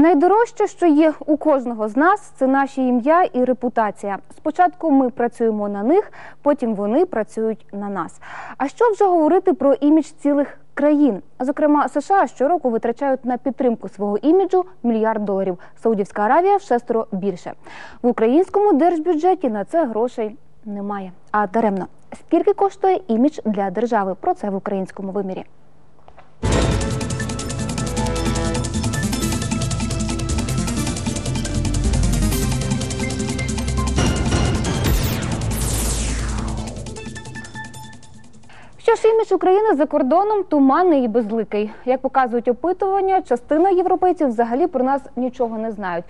Найдорожче, що є у кожного з нас, це наші ім'я і репутація. Спочатку ми працюємо на них, потім вони працюють на нас. А що вже говорити про імідж цілих країн? Зокрема, США щороку витрачають на підтримку свого іміджу мільярд доларів. Саудівська Аравія в шестеро більше. В українському держбюджеті на це грошей немає. А даремно скільки коштує імідж для держави? Про це в українському вимірі. Що імідж України за кордоном туманний і безликий. Як показують опитування, частина європейців взагалі про нас нічого не знають.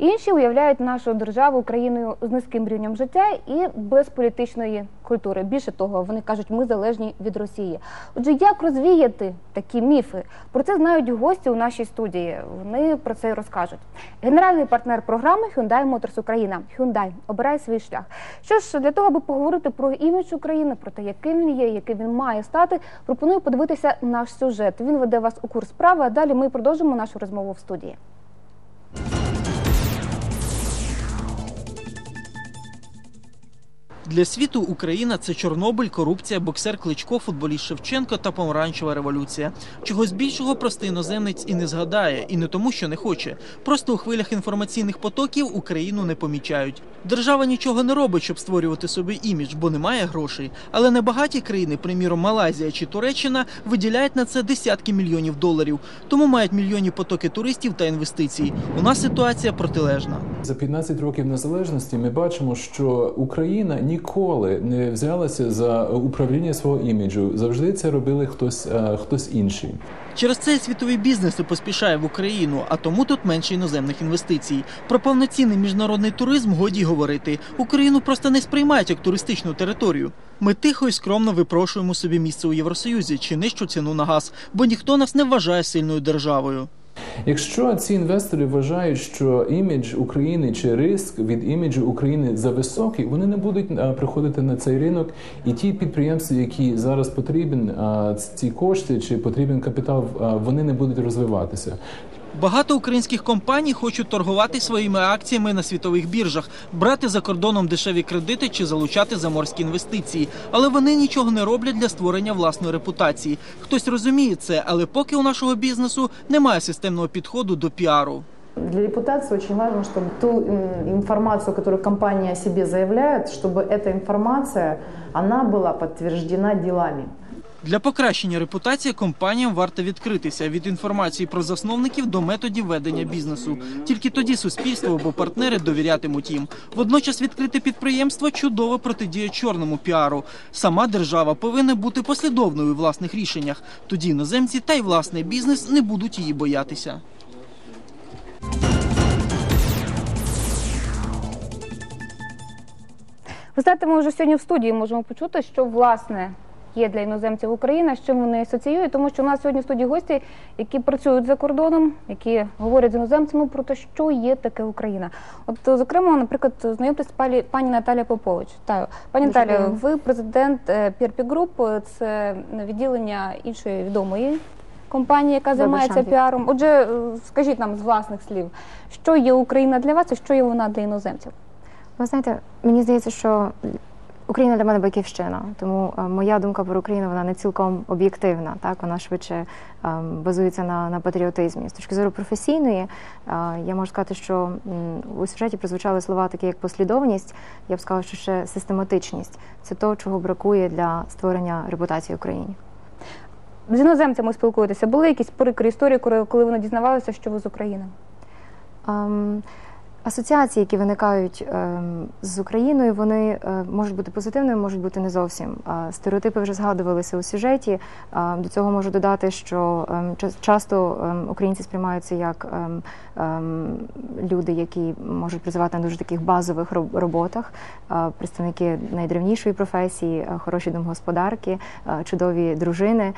Інші уявляють нашу державу країною з низьким рівнем життя і без політичної культури. Більше того, вони кажуть, ми залежні від Росії. Отже, як розвіяти такі міфи? Про це знають гості у нашій студії. Вони про це розкажуть. Генеральний партнер програми Hyundai Motors Україна. Hyundai обирає свій шлях. Що ж для того, аби поговорити про імідж України, про те, яким він є, яким він має стати, пропоную подивитися наш сюжет. Він веде вас у курс справи. А далі ми продовжимо нашу розмову в студії. Для світу Україна це Чорнобиль, корупція, боксер Кличко, футболіст Шевченко та помаранчева революція. Чогось більшого простий іноземець і не згадає, і не тому, що не хоче. Просто у хвилях інформаційних потоків Україну не помічають. Держава нічого не робить, щоб створювати собі імідж, бо немає грошей. Але небагаті країни, приміром Малайзія чи Туреччина, виділяють на це десятки мільйонів доларів. Тому мають мільйонні потоки туристів та інвестицій. У нас ситуація протилежна. За 15 років незалежності ми бачимо, що Україна ніколи не взялася за управління свого іміджу. Завжди це робили хтось, е, хтось інший. Через це світовий бізнес і поспішає в Україну, а тому тут менше іноземних інвестицій. Про повноцінний міжнародний туризм годі говорити. Україну просто не сприймають як туристичну територію. Ми тихо і скромно випрошуємо собі місце у Євросоюзі чи нижчу ціну на газ, бо ніхто нас не вважає сильною державою. Якщо ці інвестори вважають, що імідж України чи риск від іміджу України за високий, вони не будуть приходити на цей ринок. І ті підприємства, які зараз потрібен ці кошти чи потрібен капітал, вони не будуть розвиватися. Багато українських компаній хочуть торгувати своїми акціями на світових біржах, брати за кордоном дешеві кредити чи залучати заморські інвестиції. Але вони нічого не роблять для створення власної репутації. Хтось розуміє це, але поки у нашого бізнесу немає системного підходу до піару. Для репутации очень важно, чтобы ту м, информацию, которую компания о себе заявляет, чтобы эта информация, она была подтверждена делами. Для покращення репутації компаніям варто відкритися від інформації про засновників до методів ведення бізнесу. Тільки тоді суспільство або партнери довірятимуть їм. Водночас відкрите підприємство чудово протидіє чорному піару. Сама держава повинна бути послідовною у власних рішеннях. Тоді іноземці та й власний бізнес не будуть її боятися. Ви знаєте, ми вже сьогодні в студії можемо почути, що власне є для іноземців Україна, з чим вони асоціюють, тому що у нас сьогодні в студії гості, які працюють за кордоном, які говорять з іноземцями про те, що є таке Україна. От, зокрема, наприклад, знайомтесь пані, пані Наталя Попович. Вітаю. Пані приємно. ви президент Пірпі Груп, це відділення іншої відомої. Компанії, яка займається піаром. Отже, е, скажіть нам з власних слів, що є Україна для вас і що є вона для іноземців? Ви знаєте, мені здається, що Україна для мене батьківщина, тому е, моя думка про Україну вона не цілком об'єктивна. Так вона швидше е, базується на, на патріотизмі. З точки зору професійної, е, я можу сказати, що у сюжеті прозвучали слова такі як послідовність. Я б сказала, що ще систематичність це то, чого бракує для створення репутації Україні. З іноземцями спілкуєтеся. Були якісь прикрі історії, коли вони дізнавалися, що ви з України? Ем, Асоціації, які виникають ем, з Україною, вони е, можуть бути позитивними, можуть бути не зовсім. Стереотипи вже згадувалися у сюжеті. До цього можу додати, що ем, часто ем, українці сприймаються як люди, які можуть працювати на дуже таких базових роботах, представники найдревнішої професії, хороші домогосподарки, чудові дружини.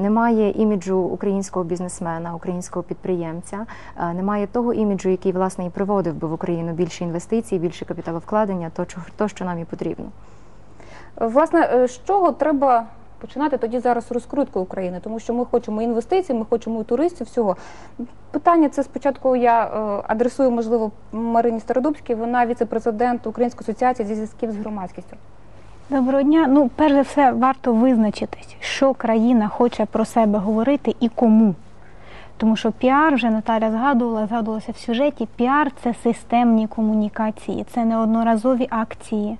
Немає іміджу українського бізнесмена, українського підприємця, немає того іміджу, який власне і приводив би в Україну більше інвестицій, більше капіталовкладення, то, чого- то що нам і потрібно. Власне, е, з чого треба починати тоді зараз розкрутку України, тому що ми хочемо інвестицій, ми хочемо і туристів. Всього питання це спочатку я е, адресую, можливо, Марині Стародубській. Вона віце-президент Української асоціації зі зв'язків з громадськістю. Доброго дня. Ну, перш за все, варто визначитись, що країна хоче про себе говорити і кому. Тому що піар, вже Наталя згадувала, згадувалася в сюжеті. Піар це системні комунікації, це не одноразові акції,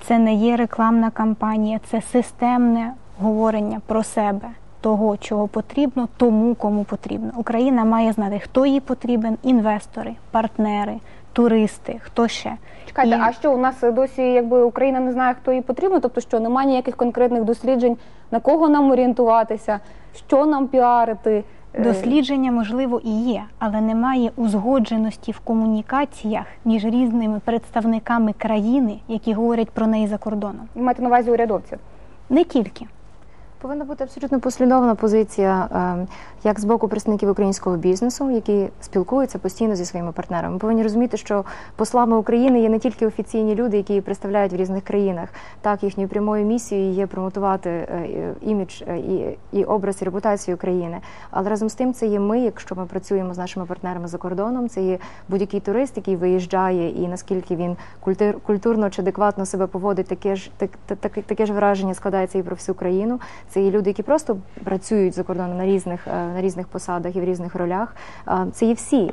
це не є рекламна кампанія, це системне говорення про себе, того, чого потрібно, тому кому потрібно. Україна має знати, хто їй потрібен, інвестори, партнери, туристи, хто ще. Чекайте, І- а що у нас досі якби Україна не знає, хто їй потрібно? Тобто, що немає ніяких конкретних досліджень, на кого нам орієнтуватися, що нам піарити? Е, Дослідження, можливо, і є, але немає узгодженості в комунікаціях між різними представниками країни, які говорять про неї за кордоном. Ви маєте на увазі урядовців? Не тільки. Повинна бути абсолютно послідовна позиція е, як з боку представників українського бізнесу, які спілкуються постійно зі своїми партнерами. Ми повинні розуміти, що послами України є не тільки офіційні люди, які її представляють в різних країнах. Так, їхньою прямою місією є промотувати е, імідж е, і, і образ і репутацію України. Але разом з тим, це є ми, якщо ми працюємо з нашими партнерами за кордоном, це є будь-який турист, який виїжджає, і наскільки він культур, культурно чи адекватно себе поводить, таке ж так, так, таке ж враження складається і про всю країну. Це є люди, які просто працюють за кордоном на різних е, на різних посадах і в різних ролях. Це є всі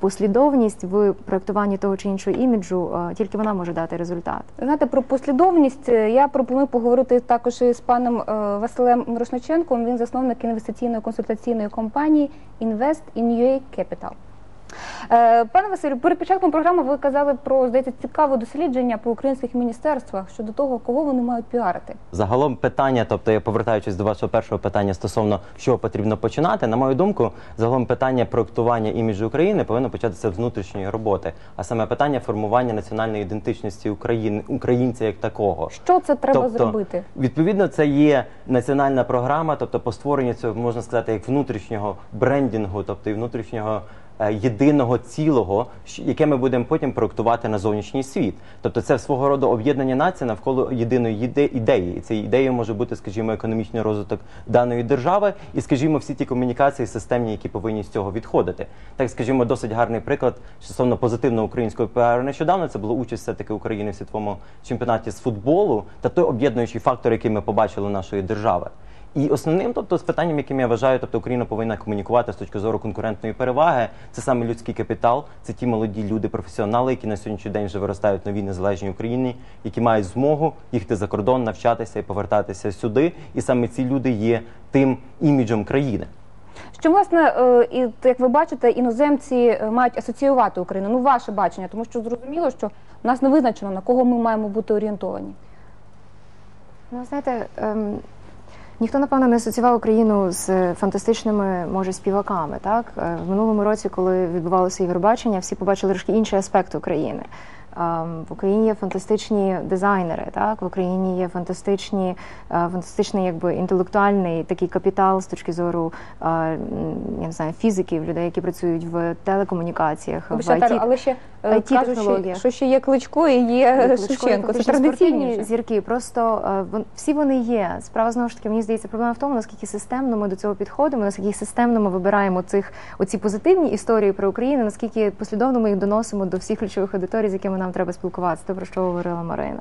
послідовність в проектуванні того чи іншого іміджу. Тільки вона може дати результат. Знаєте, про послідовність е, я пропоную поговорити також із паном е, Василем Мирошниченком. Він засновник інвестиційної консультаційної компанії Invest in UA Capital. Е, Пане Василю, перед початком програми ви казали про здається цікаве дослідження по українських міністерствах щодо того, кого вони мають піарити. Загалом питання, тобто я повертаючись до вашого першого питання стосовно чого потрібно починати, на мою думку, загалом питання проектування іміджу України повинно початися з внутрішньої роботи, а саме питання формування національної ідентичності України, українця як такого. Що це треба Тобто, зробити? Відповідно, це є національна програма, тобто по створенню цього можна сказати як внутрішнього брендінгу, тобто і внутрішнього. Е, Єдиного цілого, яке ми будемо потім проектувати на зовнішній світ, тобто це свого роду об'єднання нації навколо єдиної ідеї. І цією ідеєю може бути, скажімо, економічний розвиток даної держави, і, скажімо, всі ті комунікації системні, які повинні з цього відходити. Так, скажімо, досить гарний приклад стосовно позитивного українського піару. Нещодавно це була участь все таки України в світовому чемпіонаті з футболу та той об'єднуючий фактор, який ми побачили нашої держави. І основним, тобто, з питанням, яким я вважаю, тобто Україна повинна комунікувати з точки зору конкурентної переваги, це саме людський капітал, це ті молоді люди, професіонали, які на сьогоднішній день вже виростають в новій незалежній Україні, які мають змогу їхати за кордон, навчатися і повертатися сюди. І саме ці люди є тим іміджем країни. Що власне, е, і як ви бачите, іноземці е, мають асоціювати Україну. Ну, ваше бачення, тому що зрозуміло, що в нас не визначено на кого ми маємо бути орієнтовані. Ну, знаєте, ем, ніхто, напевно, не асоціював Україну з фантастичними, може, співаками. Так? Е, В минулому році, коли відбувалося Євробачення, всі побачили трошки інший аспект України. Ем, В Україні є фантастичні дизайнери, так в Україні є фантастичні, е, фантастичний, якби інтелектуальний такий капітал з точки зору е, я не знаю, фізиків, людей, які працюють в телекомунікаціях, в IT. але ще е, IT кажуть, що, ще є Кличко і є Шевченко. Це традиційні зірки. Просто всі вони є. Справа знову ж таки, мені здається, проблема в тому, наскільки системно ми до цього підходимо, наскільки системно ми вибираємо цих оці позитивні історії про Україну, наскільки послідовно ми їх доносимо до всіх ключових аудиторій, з якими нам треба спілкуватися. Те, про що говорила Марина.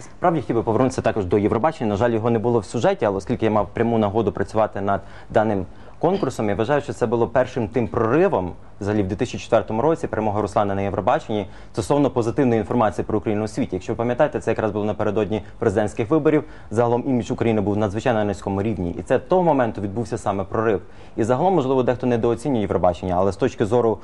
Справді хотів би повернутися також до Євробачення. На жаль, його не було в сюжеті, але оскільки я мав пряму нагоду працювати над даним конкурсом, я вважаю, що це було першим тим проривом взагалі в 2004 році перемога Руслана на Євробаченні стосовно позитивної інформації про Україну у світі. Якщо ви пам'ятаєте, це якраз було напередодні президентських виборів. Загалом імідж України був надзвичайно на низькому рівні, і це того моменту відбувся саме прорив. І загалом, можливо, дехто недооцінює Євробачення, але з точки зору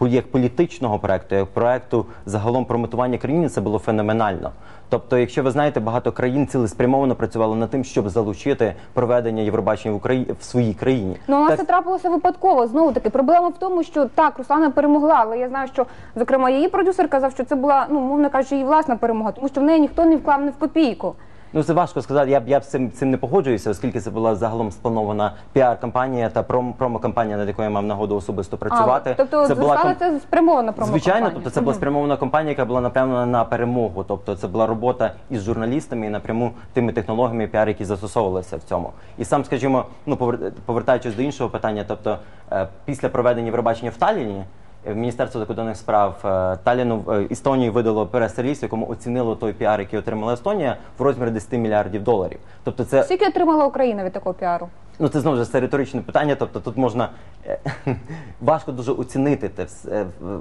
як політичного проекту, як проекту загалом промотування країни, це було феноменально. Тобто, якщо ви знаєте, багато країн цілеспрямовано працювали над тим, щоб залучити проведення Євробачення в Україні в своїй країні. Ну, у нас Так- це трапилося випадково. Знову таки, проблема в тому, що так, Руслана перемогла, але я знаю, що зокрема її продюсер казав, що це була, ну мовно кажучи, її власна перемога, тому що в неї ніхто не вклав не в копійку. Ну це важко сказати. Я б я б з цим цим не погоджуюся, оскільки це була загалом спланована піар-кампанія та пром, промо-кампанія, над якою я мав нагоду особисто працювати. А, тобто це була зростала ком- це спрямована промо Звичайно, тобто це була спрямована кампанія, яка була напевно на перемогу. Тобто це була робота із журналістами і напряму тими технологіями піар, які застосовувалися в цьому. І сам, скажімо, ну повер- повертаючись до іншого питання, тобто е, після проведення Євробачення в Талліні. Е, Міністерство закордонних справ е, Таліну е, Естонії видало прес-реліз, в якому оцінило той піар, який отримала Естонія, в розмірі 10 мільярдів доларів. Тобто, це Скільки отримала Україна від такого піару? Ну, це знову ж це риторичне питання. Тобто тут можна важко дуже оцінити те вс- е, в-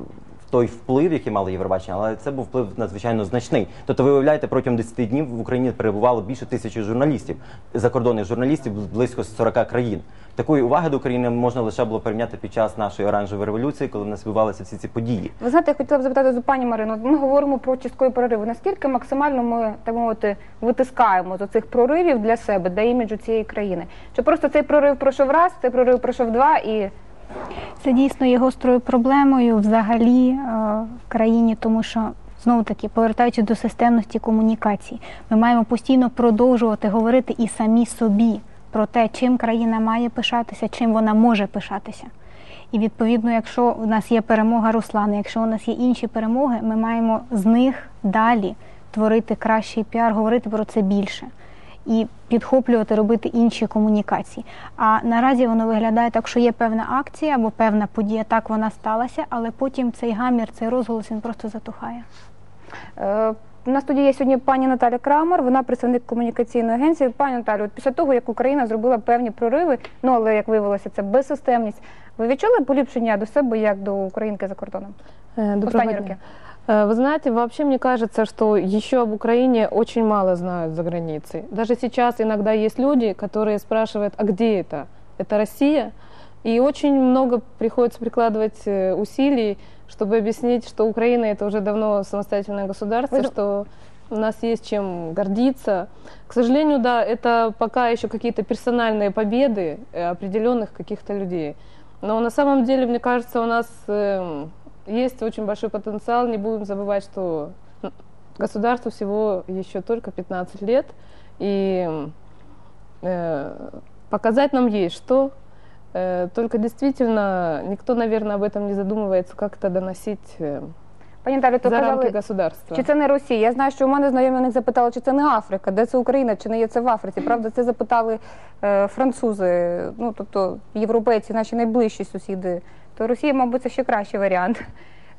той вплив, який мало Євробачення, але це був вплив надзвичайно значний. Тобто, ви уявляєте, протягом 10 днів в Україні перебувало більше тисячі журналістів, закордонних журналістів близько 40 країн. Такої уваги до України можна лише було порівняти під час нашої оранжевої революції, коли в нас відбувалися всі ці події. Ви знаєте, я хотіла б запитати за пані Марину. Ми говоримо про часткові прориви. Наскільки максимально ми так мовити витискаємо з оцих проривів для себе, для іміджу цієї країни? Чи просто цей прорив пройшов раз, цей прорив пройшов два і Це дійсно є гострою проблемою взагалі е, в країні, тому що знову таки, повертаючись до системності комунікації, ми маємо постійно продовжувати говорити і самі собі про те, чим країна має пишатися, чим вона може пишатися. І відповідно, якщо у нас є перемога Руслана, якщо у нас є інші перемоги, ми маємо з них далі творити кращий піар, говорити про це більше і підхоплювати, робити інші комунікації. А наразі воно виглядає так, що є певна акція або певна подія, так вона сталася, але потім цей гамір, цей розголос він просто затухає. Е, У нас тоді є сьогодні пані Наталя Крамер, вона представник комунікаційної агенції. Пані Наталю, от після того, як Україна зробила певні прориви, ну але як виявилося, це безсистемність. Ви відчули поліпшення до себе як до українки за кордоном? Э, Доброго Последние дня. руки. Э, Вы знаете, вообще мне кажется, что еще об Украине очень мало знают за границей. Даже сейчас иногда есть люди, которые спрашивают, а где это? Это Россия? И очень много приходится прикладывать э, усилий, чтобы объяснить, что Украина это уже давно самостоятельное государство, Вы- что у нас есть чем гордиться. К сожалению, да, это пока еще какие-то персональные победы э, определенных каких-то людей. Но на самом деле, мне кажется, у нас эм, есть очень большой потенциал. Не будем забывать, что государству всего еще только 15 лет. И э, показать нам есть что. Э, только действительно никто, наверное, об этом не задумывается, как это доносить э, Пані Наталю, то за рамки казали, государства. чи це не Росія? Я знаю, що у мене знайомі у них запитали, чи це не Африка, де це Україна, чи не є це в Африці. Правда, це запитали е, французи, ну тобто європейці, наші найближчі сусіди. То Росія, мабуть, це ще кращий варіант.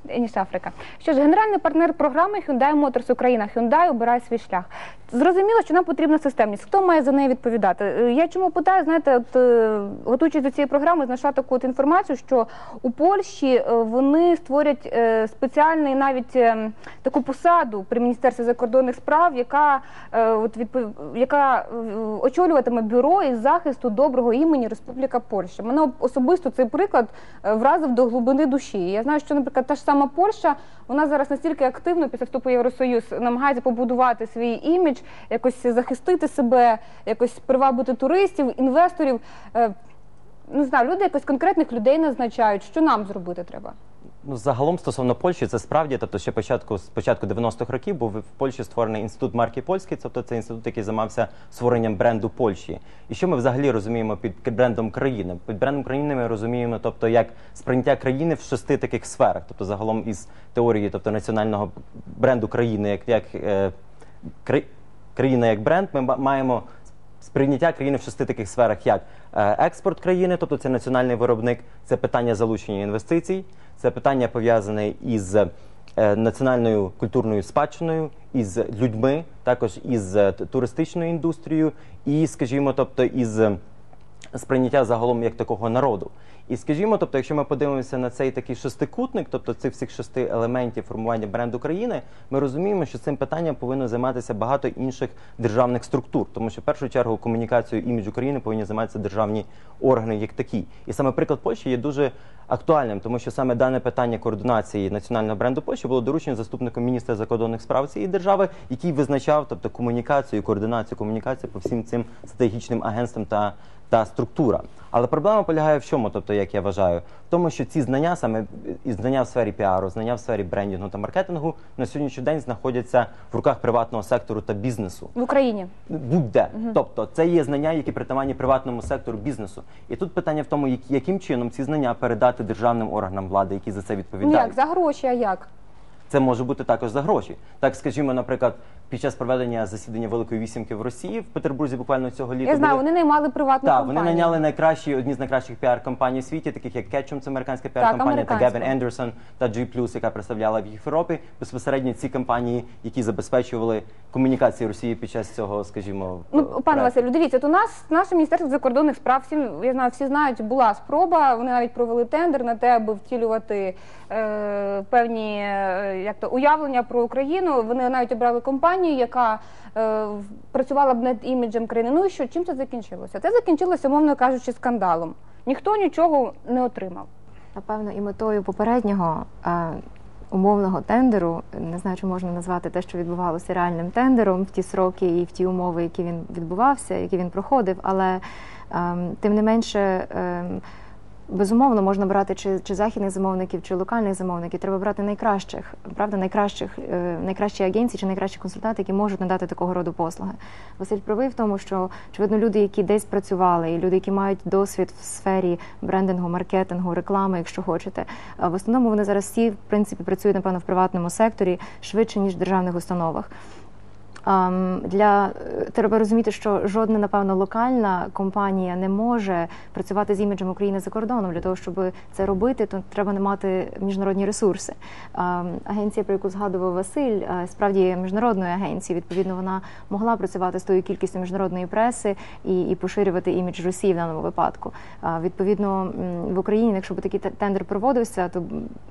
Ніж Африка. Що ж, генеральний партнер програми Hyundai Motors Україна Hyundai обирає свій шлях. Зрозуміло, що нам потрібна системність. Хто має за неї відповідати? Е, Я чому питаю, знаєте, от е, готуючись до цієї програми, знайшла таку от інформацію, що у Польщі е, вони створять спеціальний навіть е, таку посаду при міністерстві закордонних справ, яка от відпов... яка очолюватиме бюро із захисту доброго імені Республіка Польща. Мене особисто цей приклад вразив до глибини душі. Я знаю, що, наприклад, та ж сама Польща, вона зараз настільки активно після вступу в Євросоюз намагається побудувати свій імідж, якось захистити себе, якось привабити туристів, інвесторів. Е, Не знаю, люди якось конкретних людей назначають. Що нам зробити треба? Ну, загалом стосовно Польщі, це справді, тобто ще початку з початку 90-х років був в Польщі створений інститут марки польський, тобто це інститут, який займався створенням бренду Польщі. І що ми взагалі розуміємо під брендом країни? Під брендом країни ми розуміємо, тобто як сприйняття країни в шести таких сферах, тобто загалом із теорії, тобто національного бренду країни, як як е, кра- країна як бренд, ми ма- маємо сприйняття країни в шести таких сферах, як е, експорт країни, тобто це національний виробник, це питання залучення інвестицій, це питання пов'язане із е, національною культурною спадщиною, із людьми, також із е, туристичною індустрією, і, скажімо, тобто із сприйняття загалом як такого народу. І скажімо, тобто, якщо ми подивимося на цей такий шестикутник, тобто цих всіх шести елементів формування бренду країни, ми розуміємо, що цим питанням повинно займатися багато інших державних структур, тому що в першу чергу комунікацією імідж України повинні займатися державні органи як такі. І саме приклад Польщі є дуже актуальним, тому що саме дане питання координації національного бренду Польщі було доручено заступником міністра закордонних справ цієї держави, який визначав тобто комунікацію, координацію комунікацію по всім цим стратегічним агентствам та та структура. Але проблема полягає в чому, тобто, як я вважаю, в тому, що ці знання, саме і знання в сфері піару, знання в сфері брендінгу та маркетингу на сьогоднішній день знаходяться в руках приватного сектору та бізнесу В Україні. будь-де. Тобто це є знання, які притаманні приватному сектору бізнесу. І тут питання в тому, яким чином ці знання передати державним органам влади, які за це Ну відповідають. як, за гроші, а як? Це може бути також за гроші. Так, скажімо, наприклад, під час проведення засідання Великої вісімки в Росії в Петербурзі буквально цього літа Я знаю, були- вони наймали приватну так, компанію. вони наняли найкращі одні з найкращих піар-компаній у світі, таких як Ketchum, це американська піар-компанія, та. Gavin Anderson та G+, яка представляла в Європі. Безпосередньо ці компанії, які забезпечували комунікації Росії під час цього, скажімо, Ну, е, пане. Василю, дивіться, у нас наше міністерство закордонних справ, всі я знаю, всі знають, була спроба. Вони навіть провели тендер на те, аби втілювати е, певні е, як то уявлення про Україну. Вони навіть обрали компанію, яка е, працювала б над іміджем країни. Ну і що, чим це закінчилося? Це закінчилося, умовно кажучи, скандалом. Ніхто нічого не отримав. Напевно, і метою попереднього е, умовного тендеру, не знаю, чи можна назвати те, що відбувалося реальним тендером в ті сроки і в ті умови, які він відбувався, які він проходив, але ем, тим не менше. ем, Безумовно, можна брати чи, чи західних замовників, чи локальних замовників. Треба брати найкращих, правда, найкращих, е, найкращі агенції чи найкращі консультанти, які можуть надати такого роду послуги. Василь правий в тому, що очевидно, люди, які десь працювали, і люди, які мають досвід в сфері брендингу, маркетингу, реклами, якщо хочете, в основному вони зараз всі в принципі працюють напевно в приватному секторі швидше ніж в державних установах. Для е, треба розуміти, що жодна, напевно, локальна компанія не може працювати з іміджем України за кордоном. Для того, щоб це робити, то треба не мати міжнародні ресурси. Агенція, про яку згадував Василь, е, справді є міжнародною агенцією. Відповідно, вона могла працювати з тою кількістю міжнародної преси і, і поширювати імідж Росії в даному випадку. Відповідно, в Україні, якщо б такий тендер проводився, то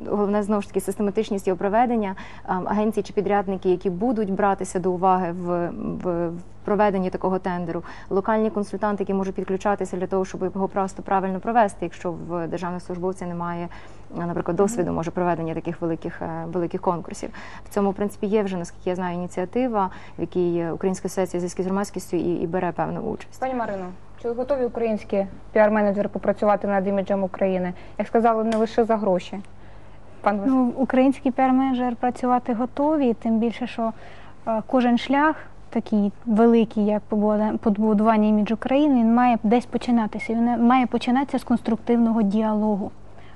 головне знову ж таки систематичність його проведення. Агенції чи підрядники, які будуть братися до уваги в, в, в проведенні такого тендеру, локальні консультанти, які можуть підключатися для того, щоб його просто правильно провести, якщо в державних службовця немає, наприклад, досвіду може проведення таких великих е, великих конкурсів. В цьому в принципі є вже наскільки я знаю ініціатива, в якій Українська асоціація зв'язків з громадськістю і, і бере певну участь. Пані Марино, чи готові українські піар-менеджери попрацювати над іміджем України? Як сказали, не лише за гроші. Пан. Ну, український піар-менеджер працювати готові, тим більше, що кожен шлях, такий великий, як побудування іміджу країни, він має десь починатися. Він має починатися з конструктивного діалогу.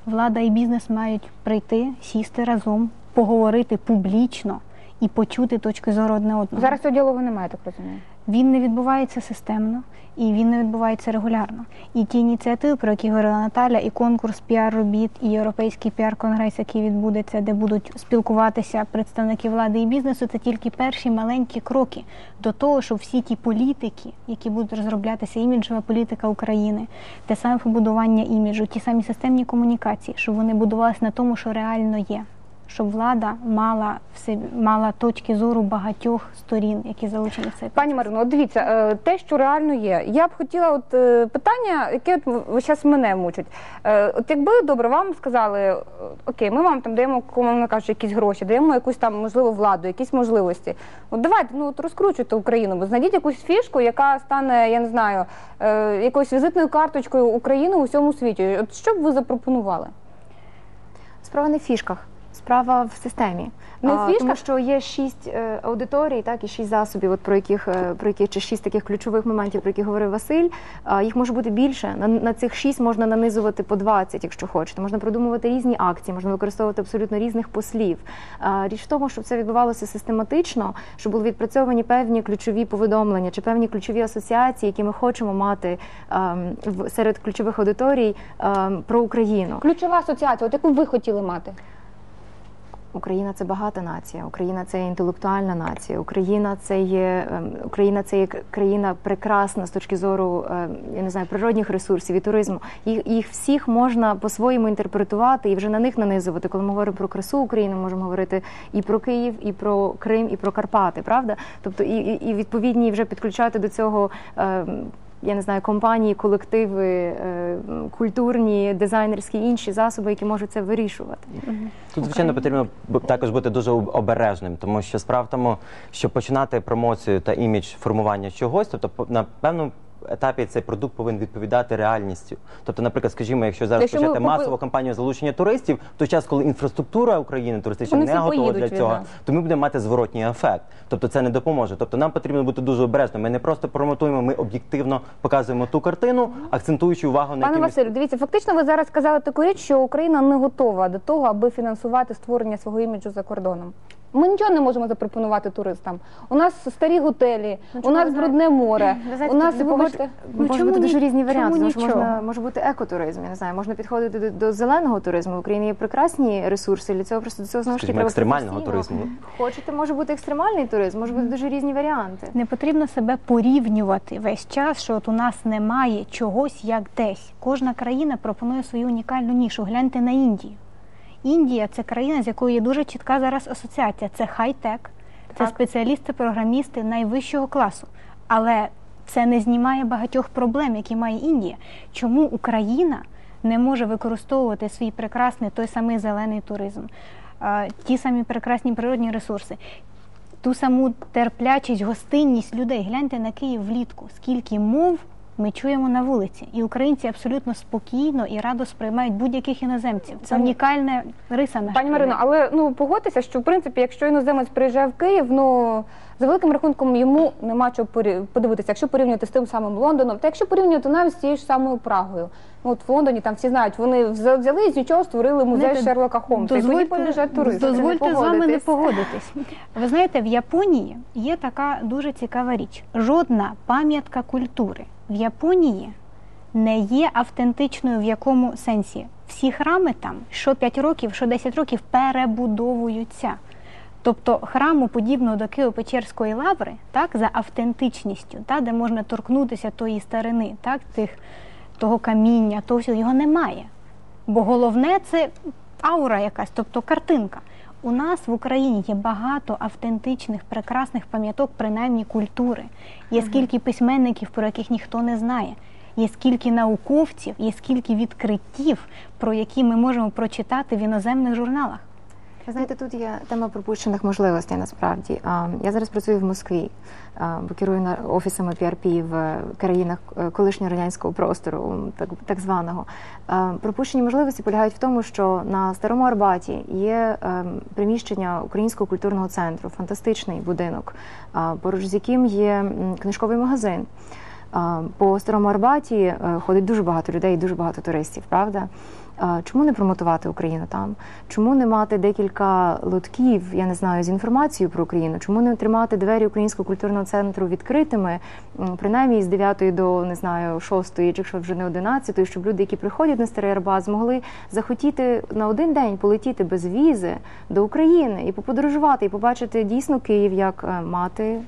Влада і бізнес мають прийти, сісти разом, поговорити публічно і почути точки зору одне одного. Зараз цього діалогу немає, так розумію. Він не відбувається системно і він не відбувається регулярно. І ті ініціативи, про які говорила Наталя, і конкурс піар-робіт, і європейський піар-конгрес, який відбудеться, де будуть спілкуватися представники влади і бізнесу, це тільки перші маленькі кроки до того, щоб всі ті політики, які будуть розроблятися, іміджова політика України, те саме побудування іміджу, ті самі системні комунікації, щоб вони будувалися на тому, що реально є. Щоб влада мала все мала точки зору багатьох сторін, які залучені в цей Пані Марино, от дивіться, е, те, що реально є. Я б хотіла, от е, питання, яке от ви зараз мене мучить. Е, От якби добре вам сказали, окей, ми вам там даємо, умовно кажучи, якісь гроші, даємо якусь там можливо владу, якісь можливості. От давайте ну от розкручуйте Україну, бо знайдіть якусь фішку, яка стане, я не знаю, якоюсь візитною карточкою України у всьому світі. От що б ви запропонували? Справа не в фішках. Справа в системі. Не А. Тому що є шість е, аудиторій, так і шість засобів, от про яких е, про яких чи шість таких ключових моментів, про які говорив Василь. А, їх може бути більше. На, на цих шість можна нанизувати по 20, якщо хочете. Можна продумувати різні акції, можна використовувати абсолютно різних послів. А, річ в тому, щоб це відбувалося систематично, щоб були відпрацьовані певні ключові повідомлення чи певні ключові асоціації, які ми хочемо мати в серед ключових аудиторій ем, про Україну. Ключова асоціація, от яку ви хотіли мати? Україна це багата нація, Україна це інтелектуальна нація, Україна це є ем, Україна це є країна прекрасна з точки зору ем, я не знаю природних ресурсів і туризму. Їх, їх всіх можна по-своєму інтерпретувати і вже на них нанизувати. Коли ми говоримо про красу України, можемо говорити і про Київ, і про Крим, і про Карпати, правда? Тобто і, і, і відповідні вже підключати до цього. Я не знаю, компанії, колективи, е, культурні, дизайнерські інші засоби, які можуть це вирішувати. Тут, звичайно, потрібно також бути дуже обережним, тому що справ тому, що починати промоцію та імідж формування чогось, тобто на певну етапі цей продукт повинен відповідати реальністю. Тобто, наприклад, скажімо, якщо зараз Якщо почати купи- масову кампанію залучення туристів, в той час, коли інфраструктура України туристична Вони не готова для цього, то ми будемо мати зворотній ефект. Тобто це не допоможе. Тобто нам потрібно бути дуже обережним. Ми не просто промотуємо, ми об'єктивно показуємо ту картину, акцентуючи увагу на Пане Василю, дивіться, фактично ви зараз сказали таку річ, що Україна не готова до того, аби фінансувати створення свого іміджу за кордоном. Ми нічого не можемо запропонувати туристам. У нас старі готелі, у нас брудне море. Ви знаєте, у нас, вибачте, Ну, може бути дуже різні варіанти. Тому що можна може бути екотуризм. Я не знаю, можна підходити до, до зеленого туризму. В Україні є прекрасні ресурси. Для цього просто до цього знову ж таки треба екстремального туризму. Хочете, може бути екстремальний туризм, може бути дуже різні варіанти. Не потрібно себе порівнювати весь час, що от у нас немає чогось як десь. Кожна країна пропонує свою унікальну нішу. Гляньте на Індію. Індія це країна, з якою є дуже чітка зараз асоціація. Це хай-тек, це спеціалісти, програмісти найвищого класу. Але це не знімає багатьох проблем, які має Індія. Чому Україна не може використовувати свій прекрасний той самий зелений туризм, ті самі прекрасні природні ресурси, ту саму терплячість, гостинність людей. Гляньте на Київ влітку, скільки мов ми чуємо на вулиці, і українці абсолютно спокійно і радо сприймають будь-яких іноземців. Це Пані- унікальна риса нашої. Пані Марино, але ну погодьтеся, що в принципі, якщо іноземець приїжджає в Київ, ну за великим рахунком йому нема чого подивитися. Якщо порівнювати з тим самим Лондоном, та якщо порівнювати навіть з тією ж самою Прагою. Ну от в Лондоні там всі знають, вони взя- взяли і з нічого створили музей Шерлока Холмса. І тоді дозвольте- приїжджають туристи. Дозвольте Не з вами не погодитись. Ви знаєте, в Японії є така дуже цікава річ. Жодна пам'ятка культури в Японії не є автентичною в якому сенсі. Всі храми там що 5 років, що 10 років перебудовуються. Тобто храму, подібного до Києво-Печерської лаври, так, за автентичністю, та, де можна торкнутися тої старини, так, тих, того каміння, того всього, його немає. Бо головне це аура якась, тобто картинка. У нас в Україні є багато автентичних, прекрасних пам'яток, принаймні культури. Є скільки письменників, про яких ніхто не знає. Є скільки науковців, є скільки відкриттів, про які ми можемо прочитати в іноземних журналах. Знаєте, тут є тема пропущених можливостей насправді. Я зараз працюю в Москві, бо керую офісами PRP в країнах е, колишнього радянського простору, так, так званого. Пропущені можливості полягають в тому, що на Старому Арбаті є е, приміщення Українського культурного центру, фантастичний будинок, поруч з яким є книжковий магазин. По Старому Арбаті е, ходить дуже багато людей, дуже багато туристів, правда? Чому не промотувати Україну там? Чому не мати декілька лотків, я не знаю, з інформацією про Україну? Чому не тримати двері Українського культурного центру відкритими, принаймні з 9 до не знаю 6, чи якщо вже не 11, щоб люди, які приходять на старий Арбат, змогли захотіти на один день полетіти без візи до України і поподорожувати, і побачити дійсно Київ як е, мати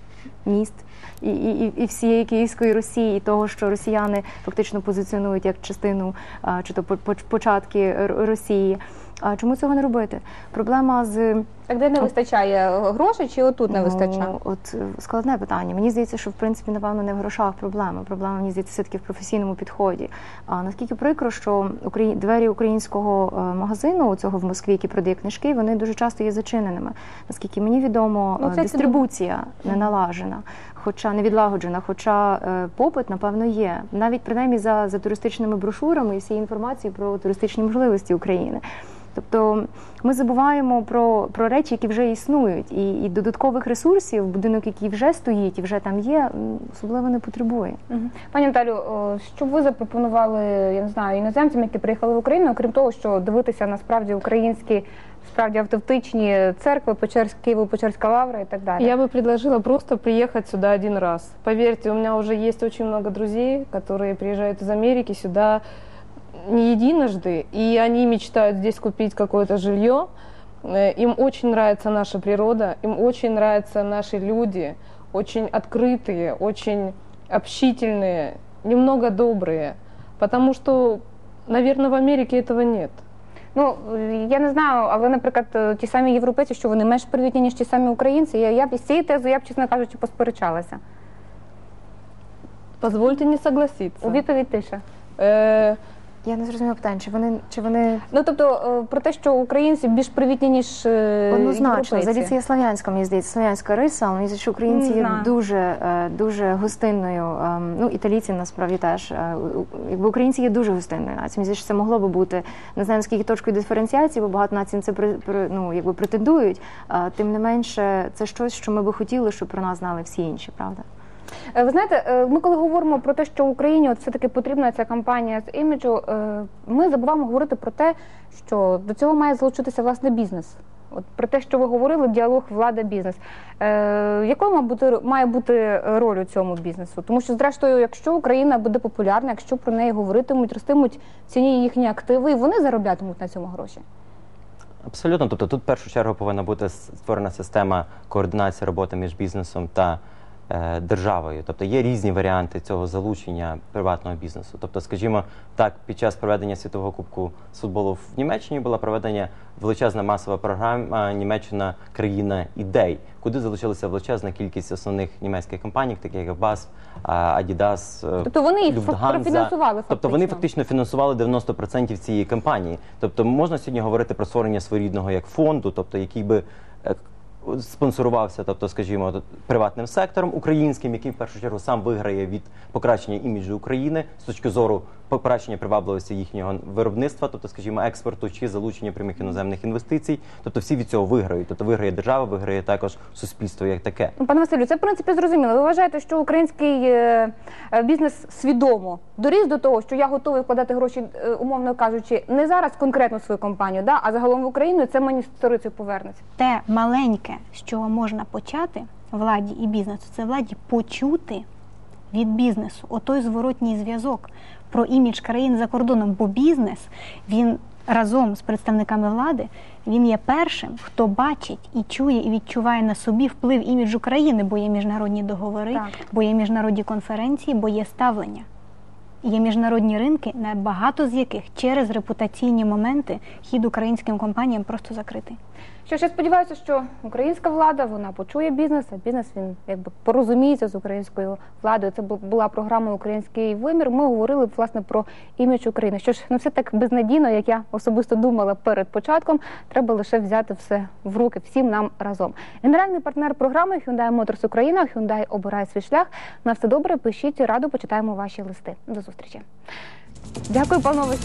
міст і, і, і- всієї Київської Росії, і того, що росіяни фактично позиціонують як частину чи то по- по- початки Росії. А чому цього не робити? Проблема з Так де не вистачає грошей, чи отут не Ну, вистачає? От е, складне питання. Мені здається, що в принципі, напевно, не в грошах проблема. Проблема мені здається все-таки в професійному підході. А наскільки прикро, що Украї... двері українського е, магазину, цього в Москві, який продає книжки, вони дуже часто є зачиненими. Наскільки мені відомо, Ну, е, це дистрибуція не налажена, хоча не відлагоджена, хоча е, попит, напевно, є. Навіть принаймні за, за туристичними брошурами і всією інформацією про туристичні можливості України. Тобто ми забуваємо про, про речі, які вже існують, і, і додаткових ресурсів, будинок, який вже стоїть і вже там є, особливо не потребує. Мгм. Пані Наталю, що ви запропонували, я не знаю, іноземцям, які приїхали в Україну, окрім того, що дивитися насправді українські, справді автентичні церкви, Печерськ, Києво-Печерська лавра і так далі. Я бы предложила просто приехать сюда один раз. Поверьте, у меня уже есть очень много друзей, которые приезжают из Америки сюда не единожды, и они мечтают здесь купить какое-то жилье. Э, Им очень нравится наша природа, им очень нравятся наши люди, очень открытые, очень общительные, немного добрые. Потому что, наверное, в Америке этого нет. Ну я не знаю, але, наприклад, е, ті самі європейці, що вони менш привітні, ніж ті самі українці. Я, я б із цією тезою, я б, чесно кажучи, посперечалася. Позвольте не согласиться. У відповідь тиша. Э, Я не зрозуміла питання, чи вони чи вони Ну тобто е, про те, що українці більш привітні ніж е, однозначно це є слав'янська, мені здається, слав'янська риса. Мені здається, що українці є дуже е, дуже гостинною. ем, Ну італійці насправді теж якби українці є дуже гостинною нацією. Мені здається, що це могло би бути не знаю наскільки точкою диференціації, бо багато націй на це при, при- ну якби претендують. Тим не менше, це щось, що ми би хотіли, щоб про нас знали всі інші, правда? Е, Ви знаєте, е, ми коли говоримо про те, що Україні от все-таки потрібна ця кампанія з іміджу, е, ми забуваємо говорити про те, що до цього має залучитися власне бізнес. От про те, що ви говорили, діалог влада бізнес. Е, якою має має бути роль у цьому бізнесу? Тому що, зрештою, якщо Україна буде популярна, якщо про неї говоритимуть, ростимуть ціні їхні активи, і вони зароблятимуть на цьому гроші. Абсолютно. Тобто тут в першу чергу повинна бути створена система координації роботи між бізнесом та державою. Тобто є різні варіанти цього залучення приватного бізнесу. Тобто, скажімо, так, під час проведення світового кубку з футболу в Німеччині була проведена величезна масова програма Німеччина країна ідей, куди залучилася величезна кількість основних німецьких компаній, таких як БАС, Adidas, е, Тобто вони їх профінансували Тобто вони фактично. фінансували 90% цієї кампанії. Тобто можна сьогодні говорити про створення своєрідного як фонду, тобто який би е, спонсорувався, тобто, скажімо, приватним сектором українським, який в першу чергу сам виграє від покращення іміджу України з точки зору покращення привабливості їхнього виробництва, тобто, скажімо, експорту чи залучення прямих іноземних інвестицій. Тобто всі від цього виграють. Тобто виграє держава, виграє також суспільство як таке. Ну, Пане Василю, це в принципі зрозуміло. Ви вважаєте, що український е, е, бізнес свідомо доріс до того, що я готовий вкладати гроші, е, умовно кажучи, не зараз конкретно свою компанію, да, а загалом в Україну, і це мені сторицею повернеться. те маленьке, чого можна почати владі і бізнесу, це владі почути від бізнесу отой зворотній зв'язок про імідж країн за кордоном. Бо бізнес він разом з представниками влади він є першим, хто бачить і чує і відчуває на собі вплив іміджу країни, бо є міжнародні договори, Так. бо є міжнародні конференції, бо є ставлення. Є міжнародні ринки, на багато з яких через репутаційні моменти хід українським компаніям просто закритий. Що я сподіваюся, що українська влада вона почує бізнес, а бізнес він якби порозуміється з українською владою. Це була програма Український вимір. Ми говорили власне про імідж України. Що ж, не все так безнадійно, як я особисто думала перед початком. Треба лише взяти все в руки всім нам разом. Генеральний партнер програми Hyundai Motors Україна. Hyundai обирає свій шлях. На все добре. Пишіть раду, почитаємо ваші листи. До зустрічі. Дякую, панове.